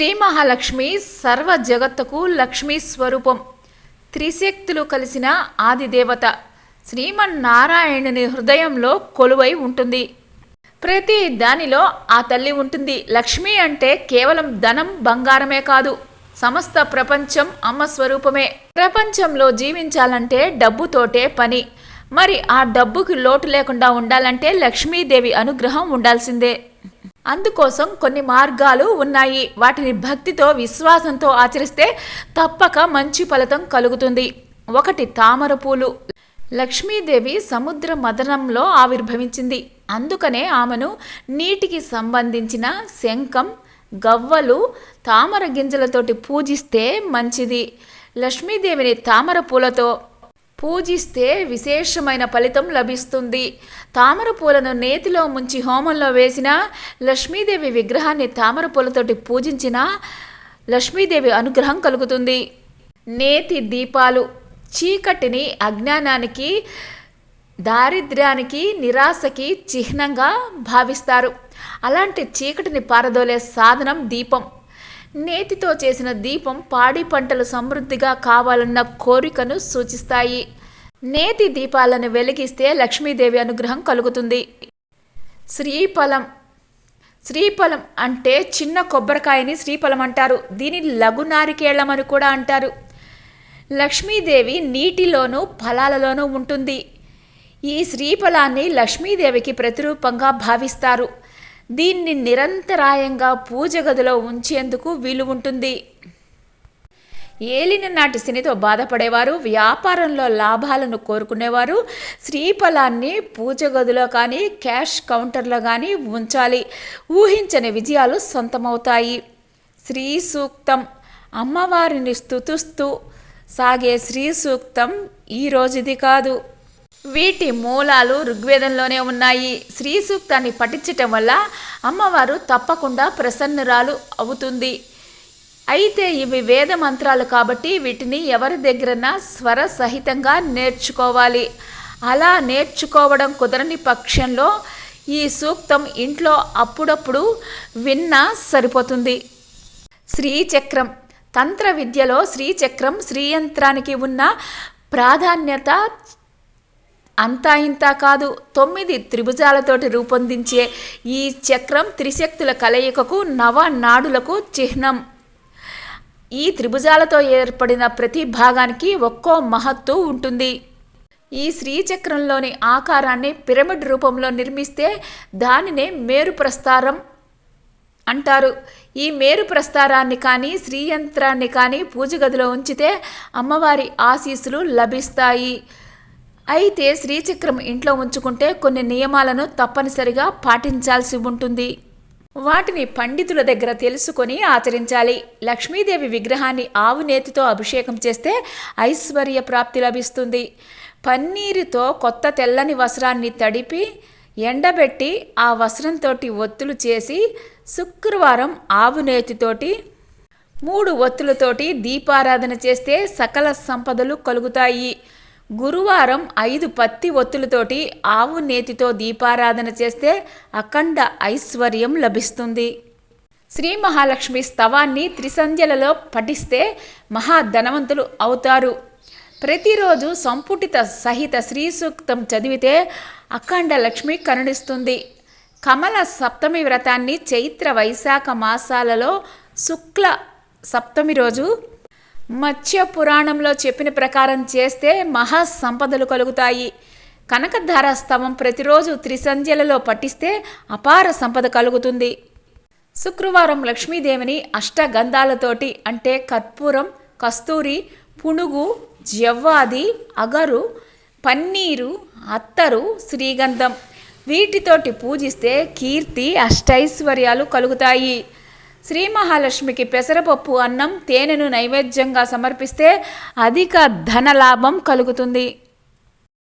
శ్రీ మహాలక్ష్మి సర్వ జగత్తుకు లక్ష్మీ స్వరూపం. త్రిశక్తులు కలిసిన ఆదిదేవత శ్రీమన్నారాయణుని హృదయంలో కొలువై ఉంటుంది. ప్రతి దానిలో ఆ తల్లి ఉంటుంది. లక్ష్మి అంటే కేవలం ధనం బంగారమే కాదు. సమస్త ప్రపంచం అమ్మ స్వరూపమే. ప్రపంచంలో జీవించాలంటే డబ్బుతోటే పని. మరి ఆ డబ్బుకి లోటు లేకుండా ఉండాలంటే లక్ష్మీదేవి అనుగ్రహం ఉండాల్సిందే. అందుకోసం కొన్ని మార్గాలు ఉన్నాయి. వాటిని భక్తితో విశ్వాసంతో ఆచరిస్తే తప్పక మంచి ఫలితం కలుగుతుంది. ఒకటి తామర పూలు. లక్ష్మీదేవి సముద్ర మదనంలో ఆవిర్భవించింది. అందుకనే ఆమెను నీటికి సంబంధించిన శంఖం గవ్వలు తామర గింజలతోటి పూజిస్తే మంచిది. లక్ష్మీదేవిని తామర పూలతో పూజిస్తే విశేషమైన ఫలితం లభిస్తుంది. తామర పూలను నేతిలో ముంచి హోమంలో వేసిన లక్ష్మీదేవి విగ్రహాన్ని తామర పూలతోటి పూజించిన లక్ష్మీదేవి అనుగ్రహం కలుగుతుంది. నేతి దీపాలు చీకటిని అజ్ఞానానికి దారిద్ర్యానికి నిరాశకి చిహ్నంగా భావిస్తారు. అలాంటి చీకటిని పారదోలే సాధనం దీపం. నేతితో చేసిన దీపం పాడి పంటలు సమృద్ధిగా కావాలన్న కోరికను సూచిస్తాయి. నేతి దీపాలను వెలిగిస్తే లక్ష్మీదేవి అనుగ్రహం కలుగుతుంది. శ్రీఫలం శ్రీఫలం అంటే చిన్న కొబ్బరికాయని శ్రీఫలం అంటారు. దీని లఘు నారికేళం అని కూడా అంటారు. లక్ష్మీదేవి నీటిలోనూ ఫలాలలోనూ ఉంటుంది. ఈ శ్రీఫలాన్ని లక్ష్మీదేవికి ప్రతిరూపంగా భావిస్తారు. దీన్ని నిరంతరాయంగా పూజ గదిలో ఉంచేందుకు వీలు ఉంటుంది. ఏలిన నాటి శనితో బాధపడేవారు వ్యాపారంలో లాభాలను కోరుకునేవారు శ్రీఫలాన్ని పూజ గదిలో కానీ క్యాష్ కౌంటర్లో కానీ ఉంచాలి. ఊహించని విజయాలు సొంతమవుతాయి. శ్రీ సూక్తం అమ్మవారిని స్తుతుస్తూ సాగే శ్రీ సూక్తం ఈ కాదు. వీటి మూలాలు ఋగ్వేదంలోనే ఉన్నాయి. శ్రీ సూక్తాన్ని పఠించటం వల్ల అమ్మవారు తప్పకుండా ప్రసన్నురాలు అవుతుంది. అయితే ఇవి వేద మంత్రాలు కాబట్టి వీటిని ఎవరి దగ్గరన్నా స్వర సహితంగా నేర్చుకోవాలి. అలా నేర్చుకోవడం కుదరని పక్షంలో ఈ సూక్తం ఇంట్లో అప్పుడప్పుడు విన్నా సరిపోతుంది. శ్రీచక్రం. తంత్ర విద్యలో శ్రీచక్రం శ్రీయంత్రానికి ఉన్న ప్రాధాన్యత అంతా ఇంత కాదు తొమ్మిది త్రిభుజాలతోటి రూపొందించే ఈ చక్రం త్రిశక్తుల కలయికకు నవ నాడులకు చిహ్నం. ఈ త్రిభుజాలతో ఏర్పడిన ప్రతి భాగానికి ఒక్కో మహత్తు ఉంటుంది. ఈ శ్రీచక్రంలోని ఆకారాన్ని పిరమిడ్ రూపంలో నిర్మిస్తే దానినే మేరు ప్రస్తారం అంటారు. ఈ మేరు ప్రస్తారాన్ని కానీ శ్రీయంత్రాన్ని కానీ పూజ గదిలో ఉంచితే అమ్మవారి ఆశీస్సులు లభిస్తాయి. అయితే శ్రీచక్రం ఇంట్లో ఉంచుకుంటే కొన్ని నియమాలను తప్పనిసరిగా పాటించాల్సి ఉంటుంది. వాటిని పండితుల దగ్గర తెలుసుకొని ఆచరించాలి. లక్ష్మీదేవి విగ్రహాన్ని ఆవు నేతితో అభిషేకం చేస్తే ఐశ్వర్య ప్రాప్తి లభిస్తుంది. పన్నీరుతో కొత్త తెల్లని వస్త్రాన్ని తడిపి ఎండబెట్టి ఆ వస్త్రంతో ఒత్తులు చేసి శుక్రవారం ఆవు నేతితోటి మూడు ఒత్తులతోటి దీపారాధన చేస్తే సకల సంపదలు కలుగుతాయి. గురువారం ఐదు పత్తి ఒత్తులతోటి ఆవు నేతితో దీపారాధన చేస్తే అఖండ ఐశ్వర్యం లభిస్తుంది. శ్రీ మహాలక్ష్మి స్తవాన్ని త్రిసంధ్యలలో పఠిస్తే మహాధనవంతులు అవుతారు. ప్రతిరోజు సంపుటిత సహిత శ్రీ సూక్తం చదివితే అఖండ లక్ష్మి కరుణిస్తుంది. కమల సప్తమి వ్రతాన్ని చైత్ర వైశాఖ మాసాలలో శుక్ల సప్తమి రోజు మత్స్య పురాణంలో చెప్పిన ప్రకారం చేస్తే మహా సంపదలు కలుగుతాయి. కనకధార స్తవం ప్రతిరోజు త్రిసంధ్యలలో పట్టిస్తే అపార సంపద కలుగుతుంది. శుక్రవారం లక్ష్మీదేవిని అష్టగంధాలతోటి అంటే కర్పూరం కస్తూరి పునుగు జవ్వాది అగరు పన్నీరు అత్తరు శ్రీగంధం వీటితోటి పూజిస్తే కీర్తి అష్టైశ్వర్యాలు కలుగుతాయి. శ్రీ మహాలక్ష్మికి పెసరపప్పు అన్నం తేనెను నైవేద్యంగా సమర్పిస్తే అధిక ధనలాభం కలుగుతుంది.